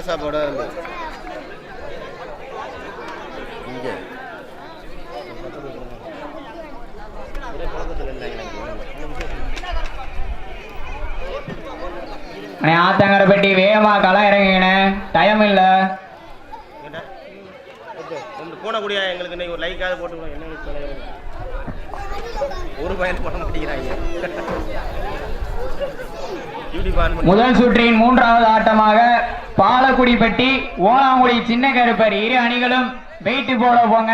நல்ல சாப்பாடாக இருந்தது இங்கே. அண்ணே ஆத்தங்கரைப்பட்டி வேகமா களை இறங்குங்கண்ணே. டைம் இல்லை. போனக்கூடியா எங்களுக்கு இன்னைக்கு ஒரு லைக்காவது போட்டுக்கணும். என்ன ஒரு பயன் பண்ண மாட்டேங்கிறாங்க. முதல் சுற்றின் மூன்றாவது ஆட்டமாக பாலக்குடிப்பட்டி ஓலாங்குடி சின்ன கருப்பர் இரு அணிகளும் வெயிட்டு போட போங்க.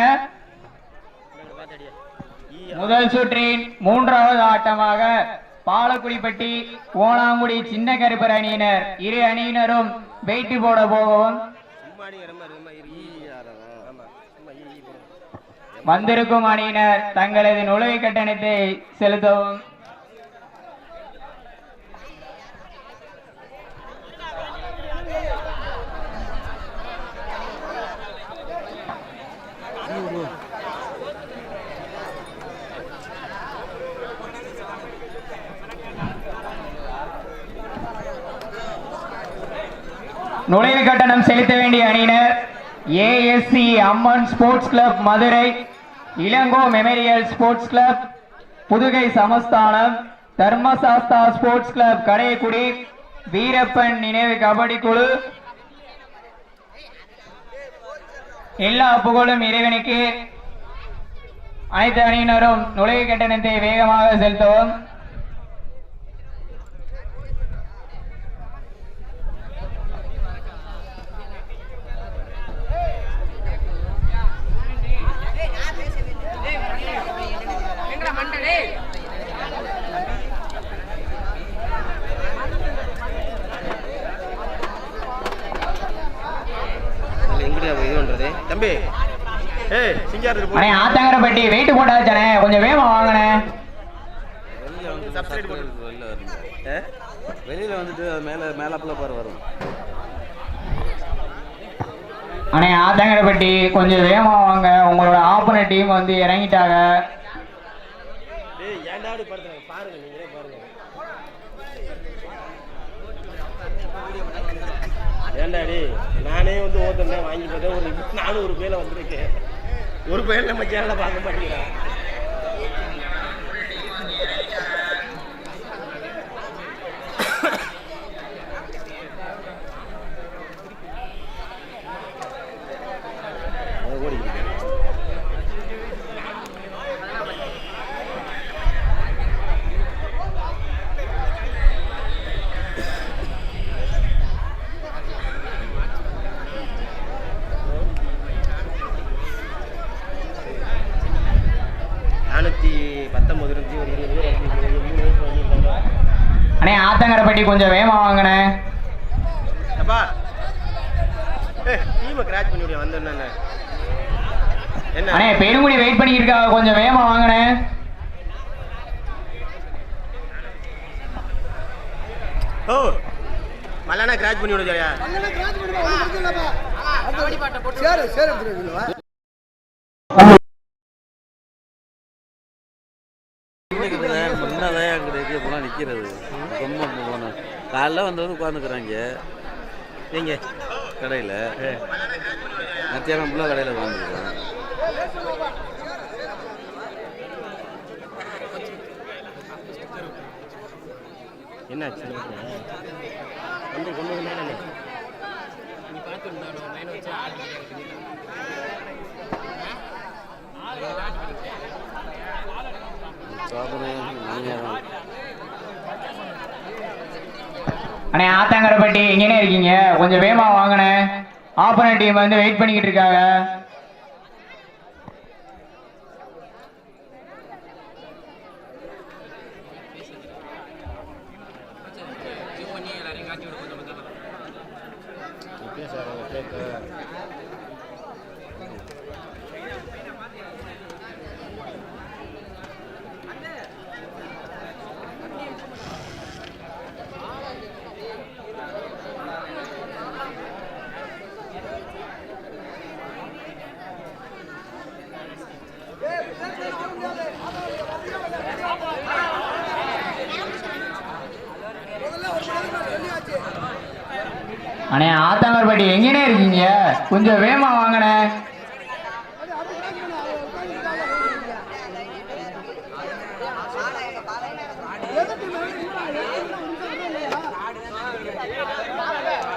முதல் சுற்றின் மூன்றாவது ஆட்டமாக பாலக்குடிப்பட்டி ஓலாங்குடி சின்ன கருப்பர் அணியினர் இரு அணியினரும் வெயிட்டு போட போகவும். வந்திருக்கும் அணியினர் தங்களது நுழைவு கட்டணத்தை செலுத்தவும். நுழைவு கட்டணம் செலுத்த வேண்டிய அணியினர் ASC Amman sports club Madurai Ilango memorial sports club Pudugai சமஸ்தானம் Dharmasastha sports club Kadaiyakudi Veerappan நினைவு கபடி குழு. எல்லா புகழும் இறைவனுக்கு. அனைத்து அணியினரும் நுழைவு கட்டணத்தை வேகமாக செலுத்தவும் அதில் எங்கிட்ட இது பண்ணுறது தம்பி ஏய் சிங்காரத்துக்கு அண்ணே போய் ஆத்தங்கரப்பட்டி வெயிட் போட்டாச்சனே கொஞ்சம் வேகமா வாங்கண்ணே வெளியில் வந்து Subside போட்டு. வெளியில் வருங்க ஏ வெளியில் வந்துட்டு அது மேலே மேலாப்பில் பாரு வரும் அண்ணே ஆத்தங்கரப்பட்டி கொஞ்சம் வேகமா வாங்க உங்களோட ஆப்போனன்ட் டீம் வந்து இறங்கிட்டாங்க டேய் ஏன்டா அப்படி படுத்துறாங்க பாருங்க நீங்களே பாருங்க ஏன்டா டேய் நானே வந்து ஓட்டுனேன் வாங்கி பார்த்தேன் ஒரு நானூறு பேல வந்திருக்கேன் ஒரு பேர் நம்ம சேனலை பார்க்க மாட்டேங்கிறான் அது ஓடிக்கிட்டு இருக்கு. நானூற்றி பத்தொம்பது இருந்துச்சு ஒரு இருபது பேர் வந்து இருபது மூணு வயசு வந்துருக்காங்க அண்ணே ஆத்தங்கரப்பட்டி கொஞ்சம் வேகமா வாங்கண்ணே அப்பா ஏ டீமை கிராச் பண்ணி விடிய வந்தோன்னே என்ன அண்ணே பெருங்குடி வெயிட் பண்ணிட்டு இருக்காங்க கொஞ்சம் வேகமா வாங்கண்ணே ஓ. மல்லானா கிராச் பண்ணி விடுறியா முன்னதான் இருக்க போனால் நிற்கிறது ரொம்ப போனேன் காலைல வந்தவங்க உட்காந்துக்கிறாங்க எங்க? கடையில். மத்தியானம் ஃபுல்லாக கடையில் உட்காந்துருக்கேன் வந்து கொண்டு நேரம் அண்ணே ஆத்தங்கரப்பட்டி எங்கேனே இருக்கீங்க. கொஞ்சம் வேகமா வாங்கண்ணே. ஆப்போனன்ட் டீம் வந்து வெயிட் பண்ணிக்கிட்டு இருக்காங்க.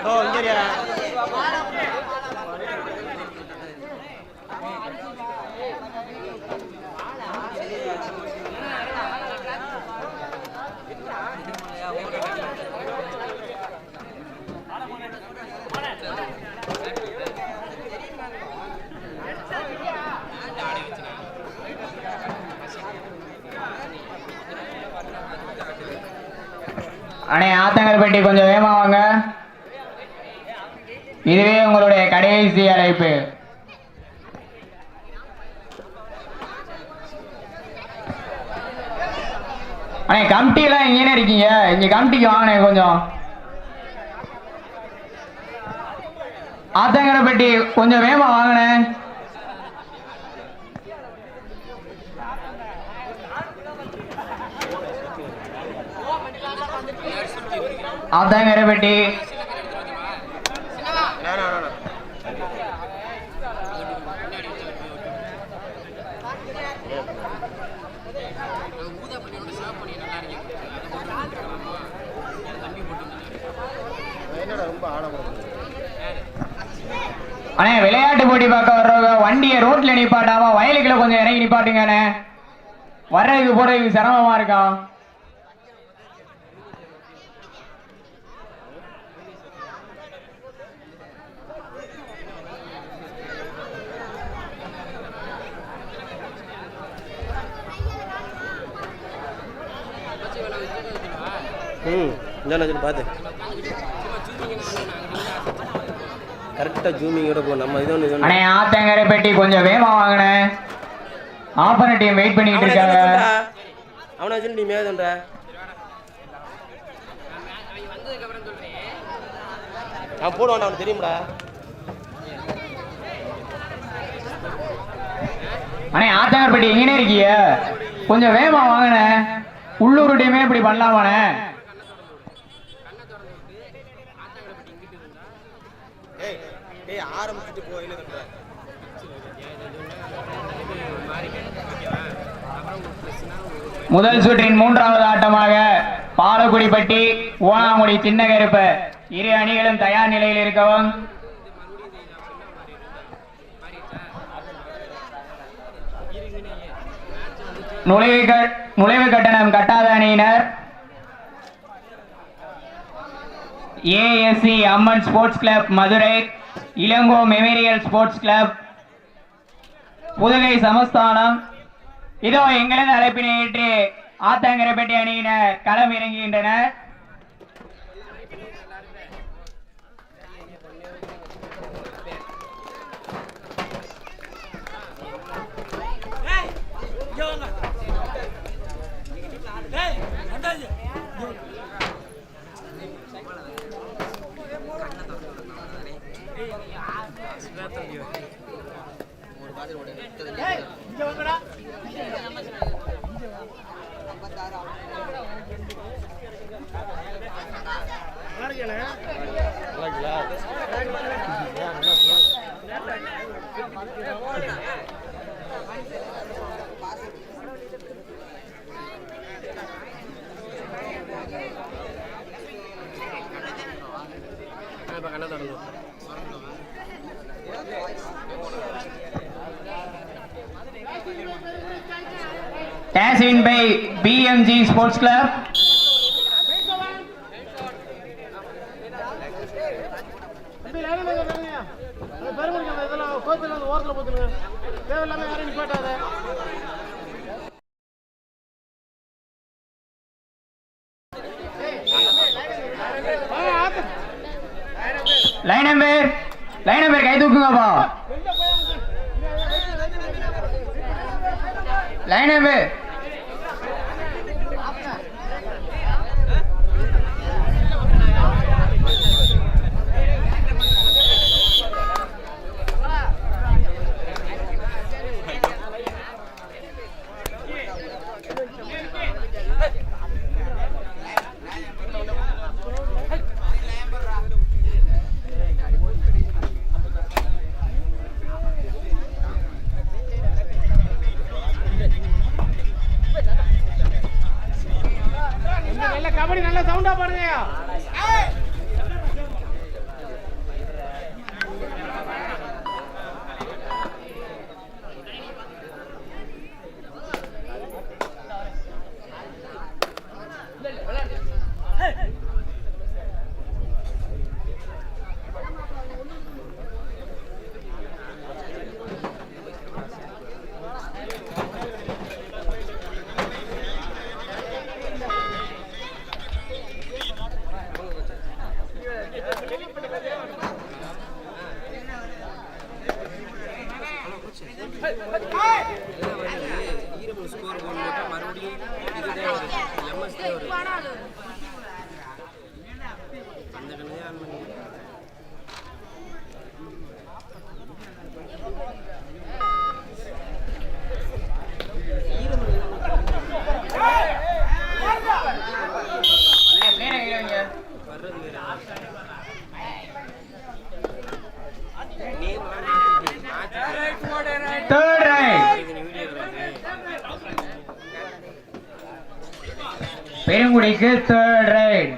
ஓ இங்கேயா? அண்ணே ஆத்தங்கர்பட்டி கொஞ்சம் வேகமாக வாங்க. இதுவே உங்களுடைய கடைசி அழைப்பு. அண்ணே கமிட்டிலாம் எங்கேனே இருக்கீங்க? இங்க கமிட்டிக்கு வாங்கண்ணே கொஞ்சம். ஆத்தங்கரப்பட்டி கொஞ்சம் வேகமா வாங்கண்ணே. ஆத்தங்கரப்பட்டி அண்ணே விளையாட்டு போட்டி பார்க்க வர்றவங்க வண்டியை ரோட்ல நிப்பாட்டாம வயலுக்குள்ள கொஞ்சம் இறங்கி நிப்பாட்டுங்க அண்ணே வர்றதுக்கு போறதுக்கு சிரமமா இருக்கா? ம் என்ன பார்த்து கரெக்டாக ஜூமிங்கோட போ நம்ம இது ஒன்று அண்ணே ஆத்தங்கரை பெட்டி கொஞ்சம் வேகமா வாங்கினே ஆப்பன டீம் வெயிட் பண்ணிட்டு இருக்காங்க. அவனை வச்சு நீ மேதன்ற அவன் போடுவான் அவனுக்கு தெரியும்டா. அண்ணே ஆத்தங்கரை பெட்டி எங்கனே இருக்கீங்க கொஞ்சம் வேகமா வாங்கினே உள்ளூர் டீமே இப்படி பண்ணலாமாண்ணே? வேலையை ஆரம்பிச்சுட்டு போயில முதல் சுற்றின் மூன்றாவது ஆட்டமாக பாலக்குடிப்பட்டி ஓனாங்குடி சின்னகருப்பு. இரு அணிகளும் தயார் நிலையில் இருக்கவும். நுழைவு நுழைவு கட்டணம் கட்டாத அணியினர். ASC Amman sports club Madurai. Ilango memorial sports club Pudugai சமஸ்தானம். இதோ எங்களது அழைப்பினை ஏற்று ஆத்தங்கரைப்பட்டி அணியினர் களம் இறங்குகின்றனர். Win by BMG Sports Club. பெருங்குடிக்கு தேர்ட் ரைட்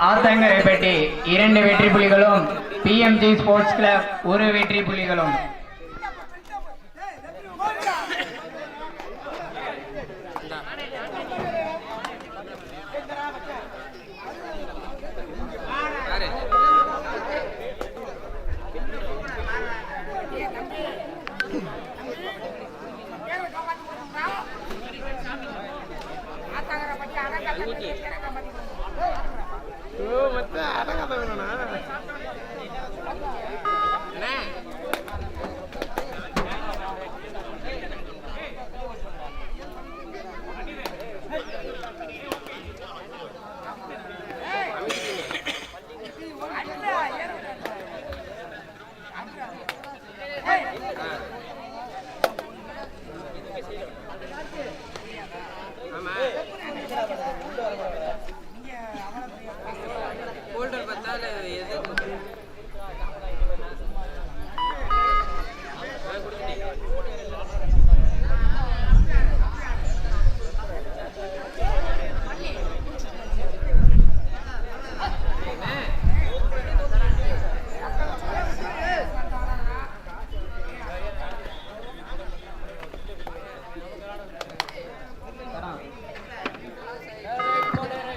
ஆத்தங்கரைப்பட்டி இரண்டு வெற்றி புலிகளும் பிஎம்ஜி ஸ்போர்ட்ஸ் கிளப் ஒரு வெற்றி புலிகளும் ஓ மத்த வேணும்னா?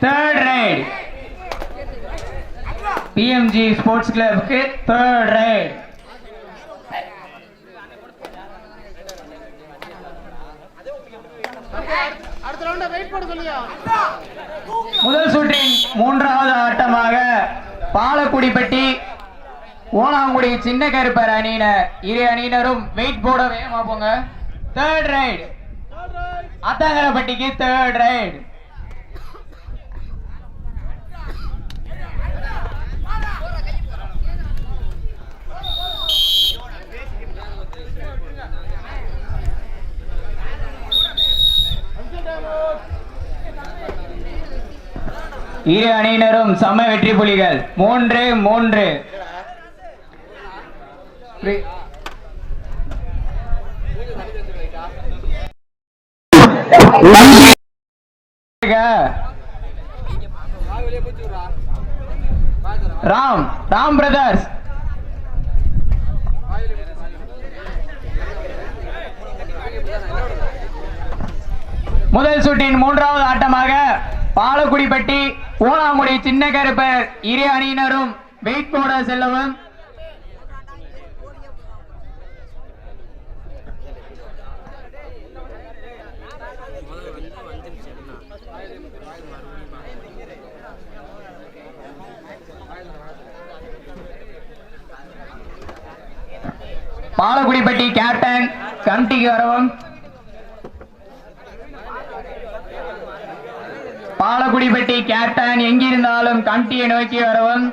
தேர்ட் ரைட் பிஎம்ஜி ஸ்போர்ட்ஸ் கிளப்புக்கு தேர்ட் ரைட் முதல் சுற்றின் மூன்றாவது ஆட்டமாக பாலக்குடிப்பட்டி ஓனாங்குடி சின்ன கருப்பர் அணியினர் இரு அணியினரும் வெயிட் போட வேகமா போங்க. தேர்ட் ரைட் அத்தாங்கரப்பட்டிக்கு தேர்ட் ரைட் இரு அணியினரும் சம வெற்றி புலிகள். மூன்று மூன்று. ராம் ராம் பிரதர்ஸ். முதல் சுற்றின் மூன்றாவது ஆட்டமாக பாலக்குடிப்பட்டி ஓலாங்குடி சின்ன கருப்பர் இரு அணியினரும் வெயிட் போட செல்லவும். பாலக்குடிப்பட்டி கேப்டன் கமிட்டிக்கு வரவும். பாலக்குடிப்பட்டி கேப்டன் எங்கிருந்தாலும் கமிட்டியை நோக்கி வரவும்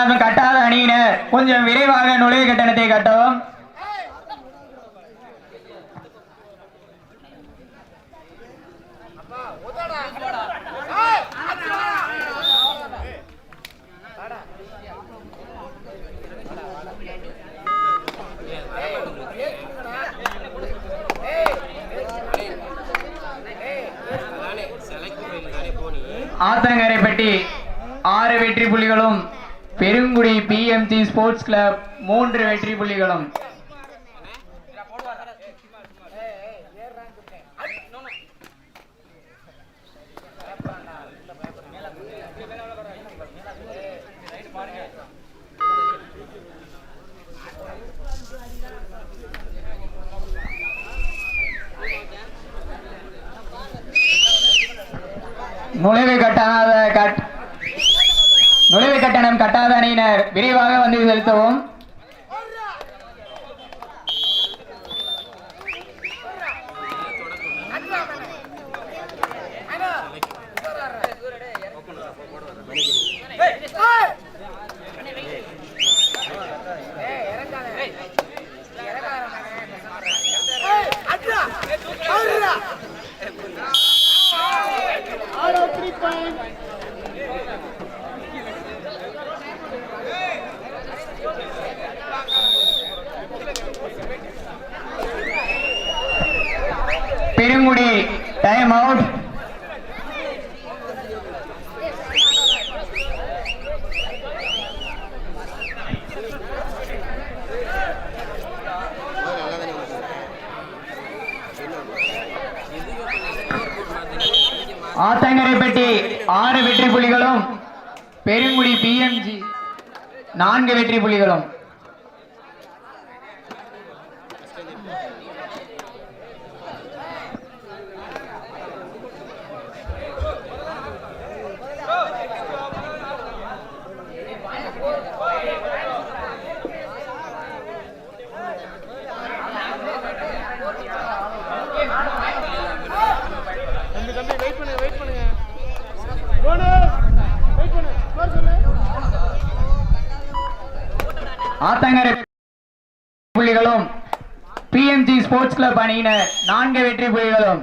யாராவது கட்டாத அணியினர் கொஞ்சம் விரைவாக நுழைவு கட்டணத்தை கட்டவும். ஆத்தங்கரைப்பட்டி ஆறு வெற்றி புள்ளிகளும் பெருங்குடி பிஎம்ஜி ஸ்போர்ட்ஸ் கிளப் மூன்று வெற்றி புள்ளிகளும். நுழைவு கட்டாத கட். நுழைவு கட்டணம் கட்டாத அணியினர் விரைவாக வந்து செலுத்தவும். Out point. Time out Athangaraipatti ஆறு வெற்றி புலிகளும் பெருங்குடி பிஎம்ஜி நான்கு வெற்றி புலிகளும் தம்பி தம்பி வெயிட் பண்ணுங்க வெயிட் பண்ணுங்க போனஸ் வெயிட் பண்ணு ஸ்கோர் சொல்லு ஆத்தங்கரை புள்ளிகளும் பிஎம்ஜி ஸ்போர்ட்ஸ் கிளப் அணியினர் நான்கு வெற்றி புலிகளும்.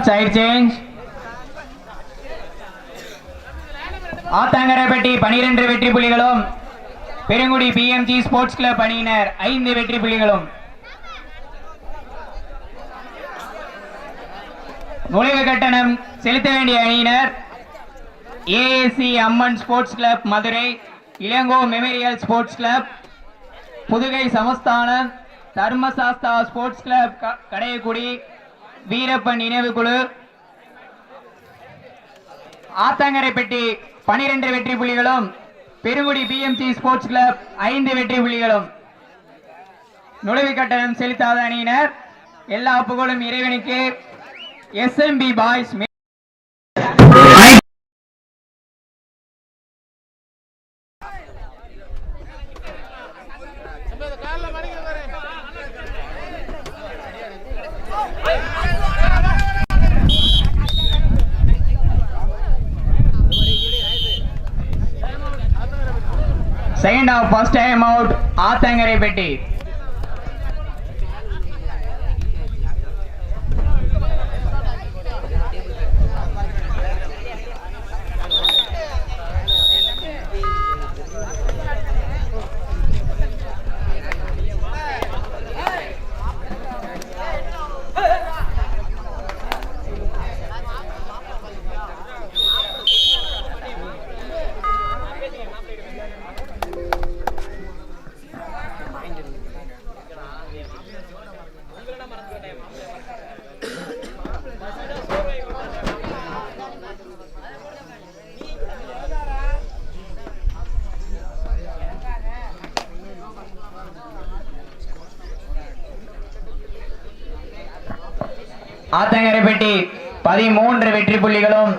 ஃபர்ஸ்ட் ஆஃப் சைடு ஆத்தாங்கரைப்பட்டி பனிரெண்டு வெற்றி புள்ளிகளும். பெருங்குடி பிஎம்ஜி ஸ்போர்ட்ஸ் கிளப் அணியினர் ஐந்து வெற்றி புள்ளிகளும். நுழைவு கட்டணம் செலுத்த வேண்டிய அணியினர் AAC Amman sports club Madurai Ilango memorial sports club Pudugai சமஸ்தானம் Dharmasastha sports club Kadaiyakudi Veerappan நினைவு குழு. ஆத்தங்கரைப்பட்டி பனிரெண்டு வெற்றி புள்ளிகளும் பெருங்குடி பிஎம்சி ஸ்போர்ட்ஸ் கிளப் ஐந்து வெற்றி புள்ளிகளும். நுழைவு கட்டணம் செலுத்தாத அணியினர் எல்லா புகழும் இறைவனுக்கு. SMP boys second half first time out Athangaraipatti Athangaraipatti பதிமூன்று வெற்றி புள்ளிகளும்.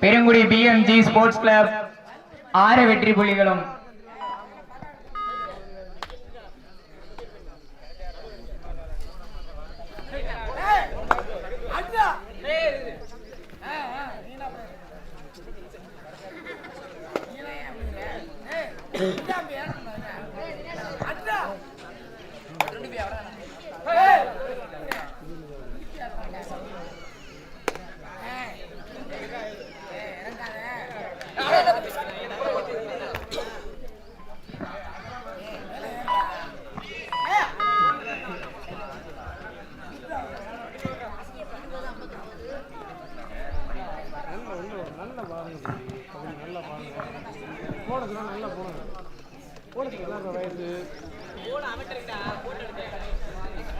பெருங்குடி பிஎம்ஜி ஸ்போர்ட்ஸ் கிளப் ஆறு வெற்றி புள்ளிகளும்.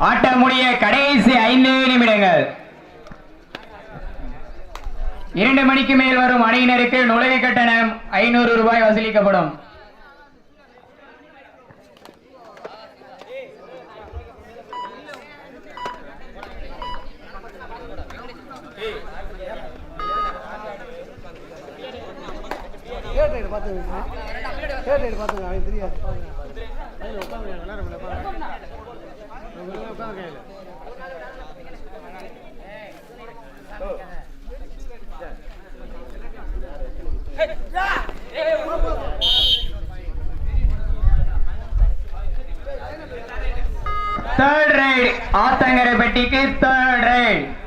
ஆட்டம் முடிய கடைசி ஐந்து நிமிடங்கள். இரண்டு மணிக்கு மேல் வரும் அணியினருக்கு நுழைவு கட்டணம் ஐநூறு ரூபாய் வசூலிக்கப்படும் கேட் ரைடு பார்த்துங்க கேட் ரைடு பார்த்துங்க அவன் தெரியாது. கையில் உட்காந்து விளையாட தேர்ட் ரைடு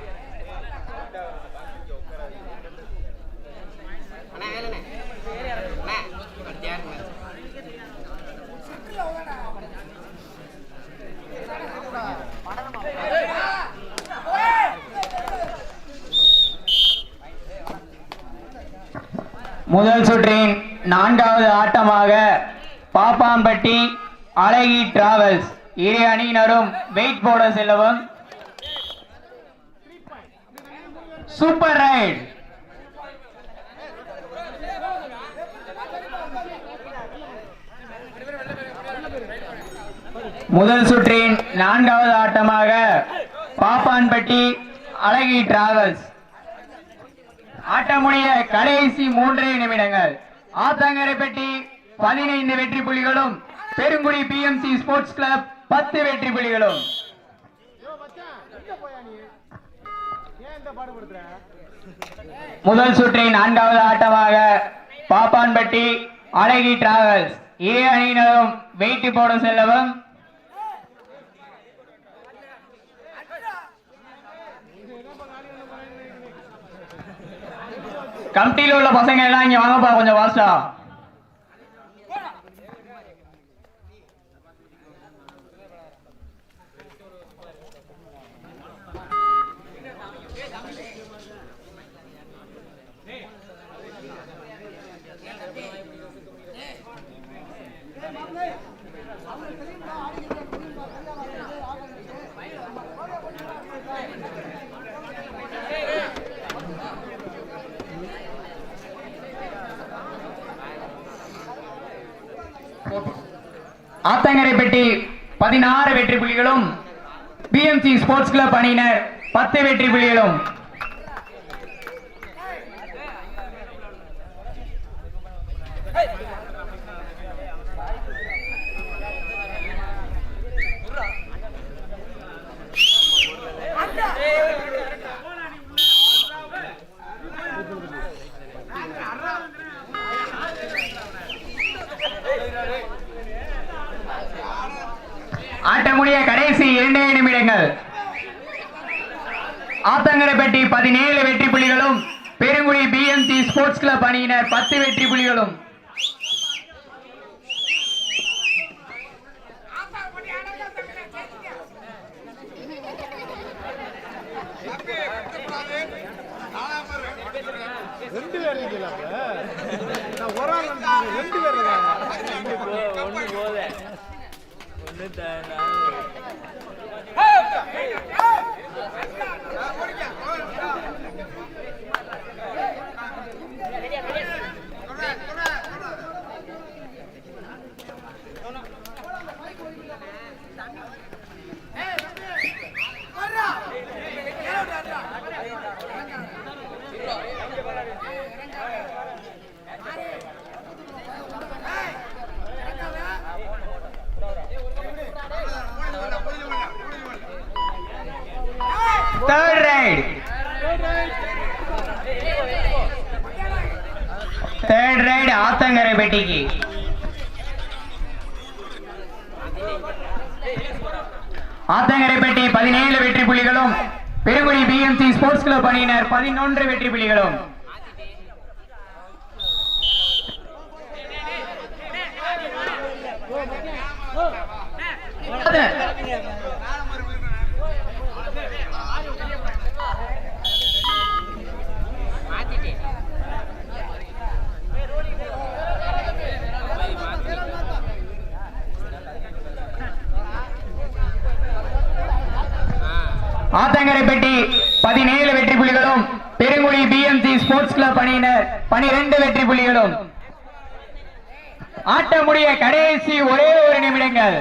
முதல் சுற்றின் நான்காவது ஆட்டமாக பாப்பாம்பட்டி அழகி டிராவல்ஸ். இரு அணியினரும் வெயிட் போட செல்லவும். Super raid. முதல் சுற்றின் நான்காவது ஆட்டமாக பாப்பான்பட்டி அழகி டிராவல்ஸ். ஆட்டமுடைய கடைசி மூன்றே நிமிடங்கள். ஆத்தங்கரைப்பட்டி பதினைந்து வெற்றி புள்ளிகளும் பெருங்குடி பிஎம்சி ஸ்போர்ட்ஸ் கிளப் பத்து வெற்றி புள்ளிகளும். முதல் சுற்றின் நான்காவது ஆட்டமாக பாப்பான்பட்டி அழகி டிராவல்ஸ் இரு அணியினரும் வெயிட்டு போட செல்லவும் கமிட்டியில் உள்ள பசங்க எல்லாம் இங்க வாங்கப்பா கொஞ்சம் வாஸ்டா ஆத்தங்கரைப்பட்டி பதினாறு வெற்றி புள்ளிகளும் பிஎம்சி ஸ்போர்ட்ஸ் கிளப் அணியினர் பத்து வெற்றி புள்ளிகளும் Hey கடைசி இரண்டே நிமிடங்கள். ஆத்தங்கரைப்பட்டி பதினேழு வெற்றி புள்ளிகளும் பெருங்குடி பிஎம்சி ஸ்போர்ட்ஸ் கிளப் அணியினர் பத்து வெற்றி புள்ளிகளும். ரெண்டு பேர் இருக்கீங்களா நான் ஒரு ஆள் ரெண்டு பேர் இருக்காங்க. ஒன்று போதே ஒன்று ஏய் ஆத்தங்கரை பெட்டிக்கு. ஆத்தங்கரைப்பட்டி பதினேழு வெற்றி புள்ளிகளும் பெருங்குடி பிஎம்சி ஸ்போர்ட்ஸ் கிளப் அணியினர் பதினொன்று வெற்றி புள்ளிகளும். ஆத்தங்கரைப்பட்டி பதினேழு வெற்றி புள்ளிகளும் பெருங்குடி பிஎம்சி ஸ்போர்ட்ஸ் கிளப் அணியினர் பனிரெண்டு வெற்றி புள்ளிகளும். ஆட்ட முடிய கடைசி ஒரே ஒரு நிமிடங்கள்.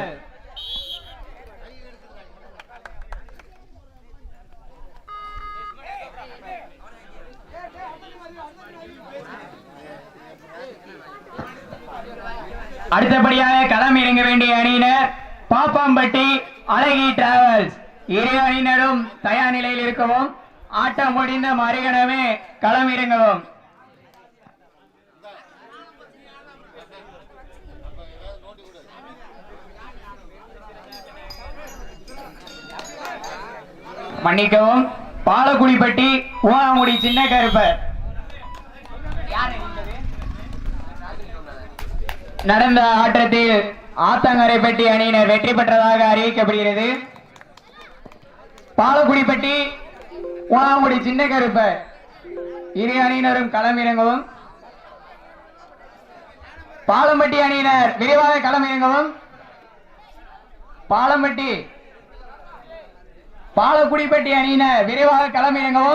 அடுத்தபடியாக களம் இறங்க வேண்டிய அணியினர் பாப்பாம்பட்டி அழகி டிராவல்ஸ் இரு அணியினரும் தயார் நிலையில் இருக்கவும் ஆட்டம் முடிந்த மறுகணமே களம் இறங்கவும் மன்னிக்கவும் பாலக்குடிப்பட்டி ஊனாமுடி சின்ன கருப்பர் நடந்த ஆட்டத்தில் ஆத்தங்கரைப்பட்டி அணியினர் வெற்றி பெற்றதாக அறிவிக்கப்படுகிறது. பாலக்குடிப்பட்டி ஊனாமுடி சின்ன கருப்ப. இரு அணியினரும் களமிறங்கவும். பாலம்பட்டி அணியினர் விரைவாக களமிறங்கவும். பாலம்பட்டி பாலக்குடிப்பட்டி அணியினர் விரைவாக களமிறங்கவும்.